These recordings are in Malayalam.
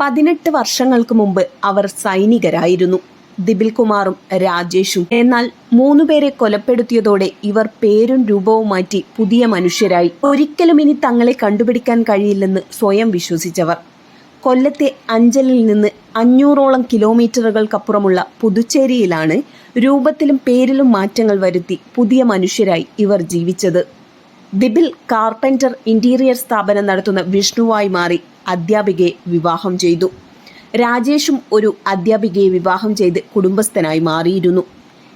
പതിനെട്ട് വർഷങ്ങൾക്ക് മുമ്പ് അവർ സൈനികരായിരുന്നു. ദിബിൽ കുമാറും രാജേഷും. എന്നാൽ മൂന്നുപേരെ കൊലപ്പെടുത്തിയതോടെ ഇവർ പേരും രൂപവും മാറ്റി പുതിയ മനുഷ്യരായി. ഒരിക്കലും ഇനി തങ്ങളെ കണ്ടുപിടിക്കാൻ കഴിയില്ലെന്ന് സ്വയം വിശ്വസിച്ചവർ. കൊല്ലത്തെ അഞ്ചലിൽ നിന്ന് അഞ്ഞൂറോളം കിലോമീറ്ററുകൾക്കപ്പുറമുള്ള പുതുച്ചേരിയിലാണ് രൂപത്തിലും പേരിലും മാറ്റങ്ങൾ വരുത്തി പുതിയ മനുഷ്യരായി ഇവർ ജീവിച്ചത്. ദിബിൽ കാർപ്പന്റർ ഇന്റീരിയർ സ്ഥാപനം നടത്തുന്ന വിഷ്ണുവായി മാറി അധ്യാപികയെ വിവാഹം ചെയ്തു. രാജേഷും ഒരു അധ്യാപികയെ വിവാഹം ചെയ്ത് കുടുംബസ്ഥനായി മാറിയിരുന്നു.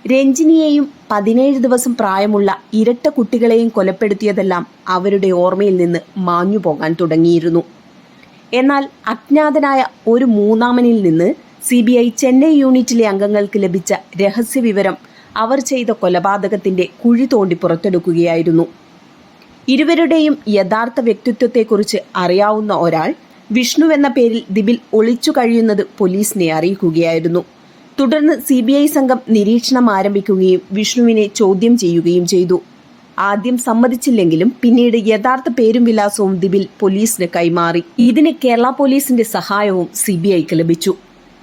രഞ്ജിനിയെയും പതിനേഴ് ദിവസം പ്രായമുള്ള ഇരട്ട കുട്ടികളെയും കൊലപ്പെടുത്തിയതെല്ലാം അവരുടെ ഓർമ്മയിൽ നിന്ന് മാഞ്ഞു പോകാൻ തുടങ്ങിയിരുന്നു. എന്നാൽ അജ്ഞാതനായ ഒരു മൂന്നാമനിൽ നിന്ന് സി ബി ഐ ചെന്നൈ യൂണിറ്റിലെ അംഗങ്ങൾക്ക് ലഭിച്ച രഹസ്യവിവരം അവർ ചെയ്ത കൊലപാതകത്തിന്റെ കുഴി തോണ്ടി പുറത്തെടുക്കുകയായിരുന്നു. ഇരുവരുടെയും യഥാർത്ഥ വ്യക്തിത്വത്തെക്കുറിച്ച് അറിയാവുന്ന ഒരാൾ വിഷ്ണു എന്ന പേരിൽ ദിബിൽ ഒളിച്ചു കഴിയുന്നത് പോലീസിനെ അറിയിക്കുകയായിരുന്നു. തുടർന്ന് സി ബി ഐ സംഘം നിരീക്ഷണം ആരംഭിക്കുകയും വിഷ്ണുവിനെ ചോദ്യം ചെയ്യുകയും ചെയ്തു. ആദ്യം സമ്മതിച്ചില്ലെങ്കിലും പിന്നീട് യഥാർത്ഥ പേരും വിലാസവും ദിബിൽ പോലീസിന് കൈമാറി. ഇതിന് കേരള പോലീസിന്റെ സഹായവും സി ബി ഐക്ക് ലഭിച്ചു.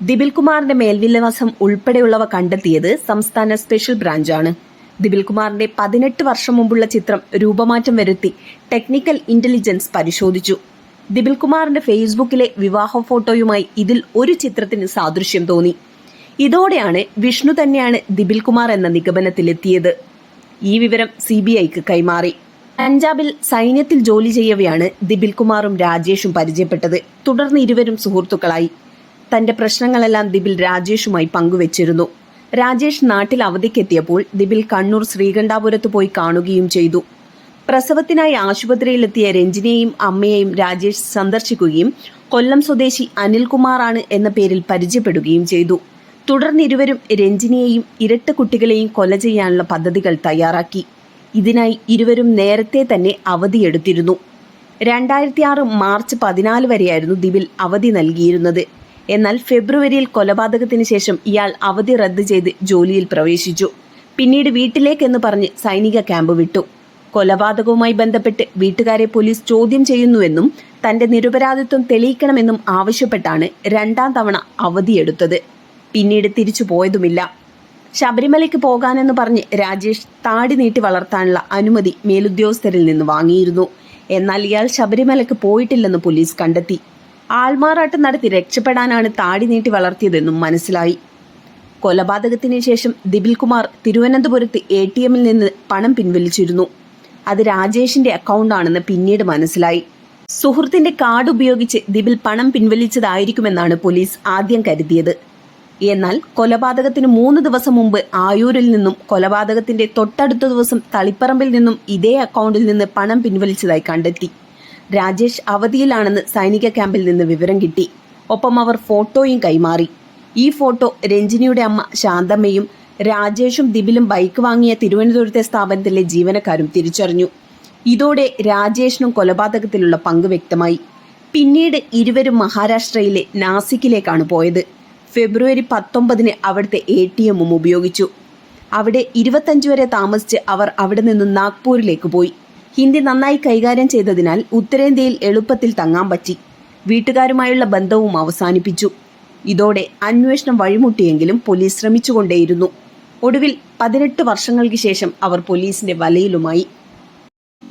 ദിബിൽ കുമാറിന്റെ മേൽവിലാസം ഉൾപ്പെടെയുള്ളവ കണ്ടെത്തിയത് സംസ്ഥാന സ്പെഷ്യൽ ബ്രാഞ്ചാണ്. ദിബിൽ കുമാറിന്റെ പതിനെട്ട് വർഷം മുമ്പുള്ള ചിത്രം രൂപമാറ്റം വരുത്തി ടെക്നിക്കൽ ഇന്റലിജൻസ് പരിശോധിച്ചു. ദിപിൽകുമാറിന്റെ ഫേസ്ബുക്കിലെ വിവാഹ ഫോട്ടോയുമായി ഇതിൽ ഒരു ചിത്രത്തിന് സാദൃശ്യം തോന്നി. ഇതോടെയാണ് വിഷ്ണു തന്നെയാണ് ദിപിൽകുമാർ എന്ന നിഗമനത്തിലെത്തിയത്. ഈ വിവരം സി ബി ഐക്ക് കൈമാറി. പഞ്ചാബിൽ സൈന്യത്തിൽ ജോലി ചെയ്യവെയാണ് ദിപിൽകുമാറും രാജേഷും പരിചയപ്പെട്ടത്. തുടർന്ന് ഇരുവരും സുഹൃത്തുക്കളായി. തന്റെ പ്രശ്നങ്ങളെല്ലാം ദിപിൽ രാജേഷുമായി പങ്കുവച്ചിരുന്നു. രാജേഷ് നാട്ടിൽ അവധിക്കെത്തിയപ്പോൾ ദിബിൽ കണ്ണൂർ ശ്രീകണ്ഠാപുരത്ത് പോയി കാണുകയും ചെയ്തു. പ്രസവത്തിനായി ആശുപത്രിയിലെത്തിയ രഞ്ജിനെയും അമ്മയെയും രാജേഷ് സന്ദർശിക്കുകയും കൊല്ലം സ്വദേശി അനിൽകുമാറാണ് എന്ന പേരിൽ പരിചയപ്പെടുകയും ചെയ്തു. തുടർന്ന് ഇരുവരും രഞ്ജിനിയെയും ഇരട്ട കുട്ടികളെയും കൊല ചെയ്യാനുള്ള പദ്ധതികൾ തയ്യാറാക്കി. ഇതിനായി ഇരുവരും നേരത്തെ തന്നെ അവധിയെടുത്തിരുന്നു. രണ്ടായിരത്തി ആറ് മാർച്ച് പതിനാല് വരെയായിരുന്നു ദിവിൽ അവധി നൽകിയിരുന്നത്. എന്നാൽ ഫെബ്രുവരിയിൽ കൊലപാതകത്തിന് ശേഷം ഇയാൾ അവധി റദ്ദ് ചെയ്ത് ജോലിയിൽ പ്രവേശിച്ചു. പിന്നീട് വീട്ടിലേക്കെന്ന് പറഞ്ഞ് സൈനിക ക്യാമ്പ് വിട്ടു. കൊലപാതകവുമായി ബന്ധപ്പെട്ട് വീട്ടുകാരെ പോലീസ് ചോദ്യം ചെയ്യുന്നുവെന്നും തന്റെ നിരപരാധിത്വം തെളിയിക്കണമെന്നും ആവശ്യപ്പെട്ടാണ് രണ്ടാം തവണ അവധിയെടുത്തത്. പിന്നീട് തിരിച്ചു പോയതുമില്ല. ശബരിമലയ്ക്ക് പോകാനെന്ന് പറഞ്ഞ് രാജേഷ് താടി നീട്ടി വളർത്താനുള്ള അനുമതി മേലുദ്യോഗസ്ഥരിൽ നിന്ന് വാങ്ങിയിരുന്നു. എന്നാൽ ഇയാൾ ശബരിമലയ്ക്ക് പോയിട്ടില്ലെന്ന് പോലീസ് കണ്ടെത്തി. ആൾമാറാട്ടം നടത്തി രക്ഷപ്പെടാനാണ് താടി നീട്ടി വളർത്തിയതെന്നും മനസ്സിലായി. കൊലപാതകത്തിന് ശേഷം ദിപിൽ കുമാർ തിരുവനന്തപുരത്ത് എ ടി എമ്മിൽ നിന്ന് പണം പിൻവലിച്ചിരുന്നു. അത് രാജേഷിന്റെ അക്കൗണ്ടാണെന്ന് പിന്നീട് മനസ്സിലായി. സുഹൃത്തിന്റെ കാർഡ് ഉപയോഗിച്ച് ദിപിൽ പണം പിൻവലിച്ചതായിരിക്കുമെന്നാണ് പോലീസ് ആദ്യം കരുതിയത്. എന്നാൽ കൊലപാതകത്തിന് മൂന്ന് ദിവസം മുമ്പ് ആയൂരിൽ നിന്നും കൊലപാതകത്തിന്റെ തൊട്ടടുത്ത ദിവസം തളിപ്പറമ്പിൽ നിന്നും ഇതേ അക്കൗണ്ടിൽ നിന്ന് പണം പിൻവലിച്ചതായി കണ്ടെത്തി. രാജേഷ് അവധിയിലാണെന്ന് സൈനിക ക്യാമ്പിൽ നിന്ന് വിവരം കിട്ടി. ഒപ്പം അവർ ഫോട്ടോയും കൈമാറി. ഈ ഫോട്ടോ രഞ്ജിനിയുടെ അമ്മ ശാന്തമ്മയും രാജേഷും ദിബിലും ബൈക്ക് വാങ്ങിയ തിരുവനന്തപുരത്തെ സ്ഥാപനത്തിലെ ജീവനക്കാരും തിരിച്ചറിഞ്ഞു. ഇതോടെ രാജേഷിനും കൊലപാതകത്തിലുള്ള പങ്ക് വ്യക്തമായി. പിന്നീട് ഇരുവരും മഹാരാഷ്ട്രയിലെ നാസിക്കിലേക്കാണ് പോയത്. ഫെബ്രുവരി പത്തൊമ്പതിന് അവിടുത്തെ എ ടി എമ്മും ഉപയോഗിച്ചു. അവിടെ ഇരുപത്തഞ്ച് വരെ താമസിച്ച് അവർ അവിടെ നിന്ന് നാഗ്പൂരിലേക്ക് പോയി. ഹിന്ദി നന്നായി കൈകാര്യം ചെയ്തതിനാൽ ഉത്തരേന്ത്യയിൽ എളുപ്പത്തിൽ തങ്ങാൻ പറ്റി. വീട്ടുകാരുമായുള്ള ബന്ധവും അവസാനിപ്പിച്ചു. ഇതോടെ അന്വേഷണം വഴിമുട്ടിയെങ്കിലും പോലീസ് ശ്രമിച്ചുകൊണ്ടേയിരുന്നു. ഒടുവിൽ പതിനെട്ട് വർഷങ്ങൾക്ക് ശേഷം അവർ പോലീസിന്റെ വലയിലുമായി.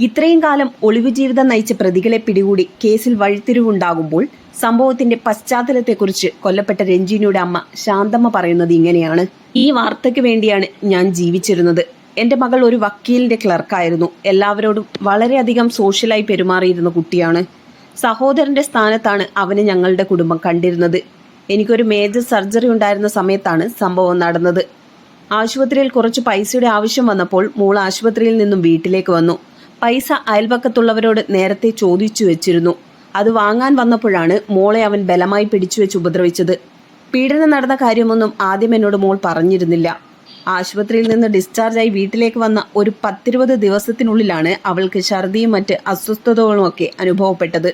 ഇത്രയും കാലം ഒളിവു ജീവിതം നയിച്ച പ്രതികളെ പിടികൂടി കേസിൽ വഴിത്തിരിവുണ്ടാകുമ്പോൾ സംഭവത്തിന്റെ പശ്ചാത്തലത്തെക്കുറിച്ച് കൊല്ലപ്പെട്ട രഞ്ജിനിയുടെ അമ്മ ശാന്തമ്മ പറയുന്നത് ഇങ്ങനെയാണ്. ഈ വാർത്തയ്ക്ക് വേണ്ടിയാണ് ഞാൻ ജീവിച്ചിരുന്നത്. എന്റെ മകൾ ഒരു വക്കീലിന്റെ ക്ലർക്കായിരുന്നു. എല്ലാവരോടും വളരെയധികം സോഷ്യലായി പെരുമാറിയിരുന്ന കുട്ടിയാണ്. സഹോദരന്റെ സ്ഥാനത്താണ് അവന് ഞങ്ങളുടെ കുടുംബം കണ്ടിരുന്നത്. എനിക്കൊരു മേജർ സർജറി ഉണ്ടായിരുന്ന സമയത്താണ് സംഭവം നടന്നത്. ആശുപത്രിയിൽ കുറച്ച് പൈസയുടെ ആവശ്യം വന്നപ്പോൾ മോൾ ആശുപത്രിയിൽ നിന്നും വീട്ടിലേക്ക് വന്നു. പൈസ അയൽപക്കത്തുള്ളവരോട് നേരത്തെ ചോദിച്ചു വെച്ചിരുന്നു. അത് വാങ്ങാൻ വന്നപ്പോഴാണ് മോളെ അവൻ ബലമായി പിടിച്ചു വെച്ച് ഉപദ്രവിച്ചത്. പീഡനം നടന്ന കാര്യമൊന്നും ആദ്യം എന്നോട് മോൾ പറഞ്ഞിരുന്നില്ല. ആശുപത്രിയിൽ നിന്ന് ഡിസ്ചാർജായി വീട്ടിലേക്ക് വന്ന ഒരു പത്തിരുപത് ദിവസത്തിനുള്ളിലാണ് അവൾക്ക് ഛർദിയും മറ്റ് അസ്വസ്ഥതകളുമൊക്കെ അനുഭവപ്പെട്ടത്.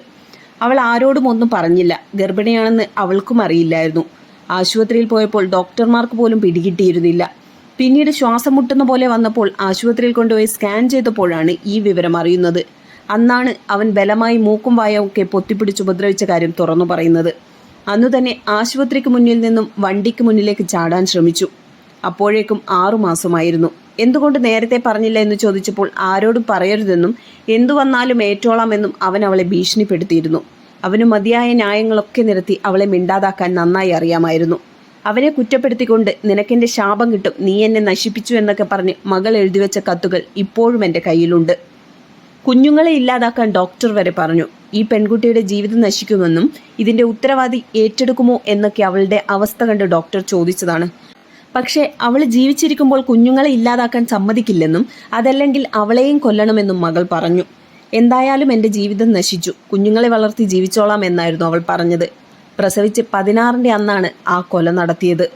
അവൾ ആരോടും ഒന്നും പറഞ്ഞില്ല. ഗർഭിണിയാണെന്ന് അവൾക്കും അറിയില്ലായിരുന്നു. ആശുപത്രിയിൽ പോയപ്പോൾ ഡോക്ടർമാർക്ക് പോലും പിടികിട്ടിയിരുന്നില്ല. പിന്നീട് ശ്വാസം മുട്ടുന്ന പോലെ വന്നപ്പോൾ ആശുപത്രിയിൽ കൊണ്ടുപോയി സ്കാൻ ചെയ്തപ്പോഴാണ് ഈ വിവരം അറിയുന്നത്. അന്നാണ് അവൻ ബലമായി മൂക്കും വായവും ഒക്കെ പൊത്തിപ്പിടിച്ച് ഉപദ്രവിച്ച കാര്യം തുറന്നു പറയുന്നത്. അന്നു തന്നെ ആശുപത്രിക്ക് മുന്നിൽ നിന്നും വണ്ടിക്ക് മുന്നിലേക്ക് ചാടാൻ ശ്രമിച്ചു. അപ്പോഴേക്കും ആറുമാസമായിരുന്നു എന്തുകൊണ്ട് നേരത്തെ പറഞ്ഞില്ല എന്ന് ചോദിച്ചപ്പോൾ ആരോടും പറയരുതെന്നും എന്തു വന്നാലും ഏറ്റോളാമെന്നും അവൻ അവളെ ഭീഷണിപ്പെടുത്തിയിരുന്നു. അവന് മതിയായ ന്യായങ്ങളൊക്കെ നിരത്തി അവളെ മിണ്ടാതാക്കാൻ നന്നായി അറിയാമായിരുന്നു. അവനെ കുറ്റപ്പെടുത്തിക്കൊണ്ട് നിനക്കെന്റെ ശാപം കിട്ടും നീ എന്നെ നശിപ്പിച്ചു എന്നൊക്കെ പറഞ്ഞ് മകൾ എഴുതിവെച്ച കത്തുകൾ ഇപ്പോഴും എന്റെ കയ്യിലുണ്ട്. കുഞ്ഞുങ്ങളെ ഇല്ലാതാക്കാൻ ഡോക്ടർ വരെ പറഞ്ഞു. ഈ പെൺകുട്ടിയുടെ ജീവിതം നശിക്കുമെന്നും ഇതിന്റെ ഉത്തരവാദി ഏറ്റെടുക്കുമോ എന്നൊക്കെ അവളുടെ അവസ്ഥ കണ്ട് ഡോക്ടർ ചോദിച്ചതാണ്. പക്ഷേ അവൾ ജീവിച്ചിരിക്കുമ്പോൾ കുഞ്ഞുങ്ങളെ ഇല്ലാതാക്കാൻ സമ്മതിക്കില്ലെന്നും അതല്ലെങ്കിൽ അവളെയും കൊല്ലണമെന്നും മകൾ പറഞ്ഞു. എന്തായാലും എന്റെ ജീവിതം നശിച്ചു. കുഞ്ഞുങ്ങളെ വളർത്തി ജീവിച്ചോളാം എന്നായിരുന്നു അവൾ പറഞ്ഞത്. പ്രസവിച്ച് പതിനാറിന്റെ അന്നാണ് ആ കൊല നടത്തിയത്.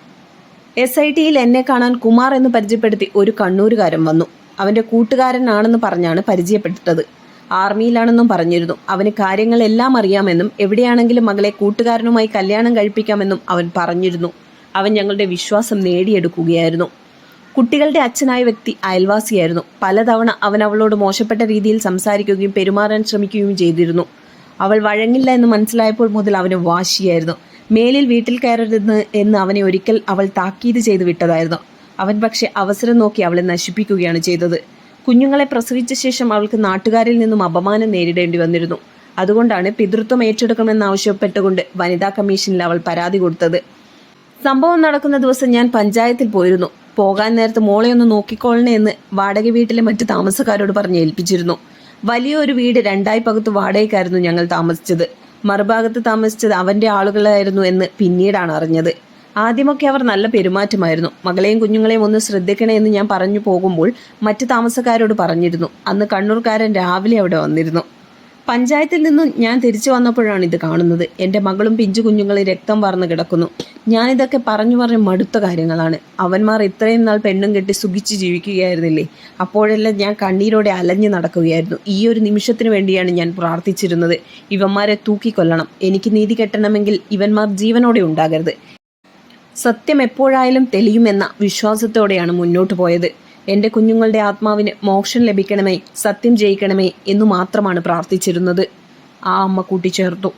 എസ് ഐ ടിയിൽ എന്നെ കാണാൻ കുമാർ എന്ന് പരിചയപ്പെടുത്തി ഒരു കണ്ണൂരുകാരൻ വന്നു. അവന്റെ കൂട്ടുകാരനാണെന്ന് പറഞ്ഞാണ് പരിചയപ്പെട്ടത്. ആർമിയിലാണെന്നും പറഞ്ഞിരുന്നു. അവന് കാര്യങ്ങളെല്ലാം അറിയാമെന്നും എവിടെയാണെങ്കിലും മകളെ കൂട്ടുകാരനുമായി കല്യാണം കഴിപ്പിക്കാമെന്നും അവൻ പറഞ്ഞിരുന്നു. അവൻ ഞങ്ങളുടെ വിശ്വാസം നേടിയെടുക്കുകയായിരുന്നു. കുട്ടികളുടെ അച്ഛനായ വ്യക്തി അയൽവാസിയായിരുന്നു. പലതവണ അവൻ അവളോട് മോശപ്പെട്ട രീതിയിൽ സംസാരിക്കുകയും പെരുമാറാൻ ശ്രമിക്കുകയും ചെയ്തിരുന്നു. അവൾ വഴങ്ങില്ല എന്ന് മനസ്സിലായപ്പോൾ മുതൽ അവന് വാശിയായിരുന്നു. മേലിൽ വീട്ടിൽ കയറരുതെന്ന് എന്ന് അവനെ ഒരിക്കൽ അവൾ താക്കീത് ചെയ്ത് വിട്ടതായിരുന്നു. അവൻ പക്ഷേ അവസരം നോക്കി അവളെ നശിപ്പിക്കുകയാണ് ചെയ്തത്. കുഞ്ഞുങ്ങളെ പ്രസവിച്ച ശേഷം അവൾക്ക് നാട്ടുകാരിൽ നിന്നും അപമാനം നേരിടേണ്ടി വന്നിരുന്നു. അതുകൊണ്ടാണ് പിതൃത്വം ഏറ്റെടുക്കണമെന്ന് ആവശ്യപ്പെട്ടുകൊണ്ട് വനിതാ കമ്മീഷനിൽ അവൾ പരാതി കൊടുത്തത്. സംഭവം നടക്കുന്ന ദിവസം ഞാൻ പഞ്ചായത്തിൽ പോയിരുന്നു. പോകാൻ നേരത്ത് മോളെ ഒന്ന് നോക്കിക്കോളണേ എന്ന് വാടക വീട്ടിലെ മറ്റ് താമസക്കാരോട് പറഞ്ഞ് ഏൽപ്പിച്ചിരുന്നു. വലിയൊരു വീട് രണ്ടായി പകുത്ത് വാടകയ്ക്കായിരുന്നു ഞങ്ങൾ താമസിച്ചത്. മറുഭാഗത്ത് താമസിച്ചത് അവന്റെ ആളുകളായിരുന്നു എന്ന് പിന്നീടാണ് അറിഞ്ഞത്. ആദ്യമൊക്കെ അവർ നല്ല പെരുമാറ്റമായിരുന്നു. മകളെയും കുഞ്ഞുങ്ങളെയും ഒന്ന് ശ്രദ്ധിക്കണേ എന്ന് ഞാൻ പറഞ്ഞു പോകുമ്പോൾ മറ്റു താമസക്കാരോട് പറഞ്ഞിരുന്നു. അന്ന് കണ്ണൂർക്കാരൻ രാവിലെ അവിടെ വന്നിരുന്നു. പഞ്ചായത്തിൽ നിന്നും ഞാൻ തിരിച്ചു വന്നപ്പോഴാണ് ഇത് കാണുന്നത്. എന്റെ മകളും പിഞ്ചു കുഞ്ഞുങ്ങളും രക്തം വാർന്നു കിടക്കുന്നു. ഞാനിതൊക്കെ പറഞ്ഞു പറഞ്ഞ് മടുത്ത കാര്യങ്ങളാണ്. അവന്മാർ ഇത്രയും നാൾ പെണ്ണും കെട്ടി സുഖിച്ച് ജീവിക്കുകയായിരുന്നില്ലേ? അപ്പോഴെല്ലാം ഞാൻ കണ്ണീരോടെ അലഞ്ഞു നടക്കുകയായിരുന്നു. ഈ ഒരു നിമിഷത്തിന് വേണ്ടിയാണ് ഞാൻ പ്രാർത്ഥിച്ചിരുന്നത്. ഇവന്മാരെ തൂക്കിക്കൊല്ലണം. എനിക്ക് നീതി കെട്ടണമെങ്കിൽ ഇവന്മാർ ജീവനോടെ ഉണ്ടാകരുത്. സത്യം എപ്പോഴായാലും തെളിയുമെന്ന വിശ്വാസത്തോടെയാണ് മുന്നോട്ട് പോയത്. എന്റെ കുഞ്ഞുങ്ങളുടെ ആത്മാവിന് മോക്ഷം ലഭിക്കണമേ സത്യം ജയിക്കണമേ എന്നു മാത്രമാണ് പ്രാർത്ഥിച്ചിരുന്നത്. ആ അമ്മ കൂട്ടിച്ചേർത്തു.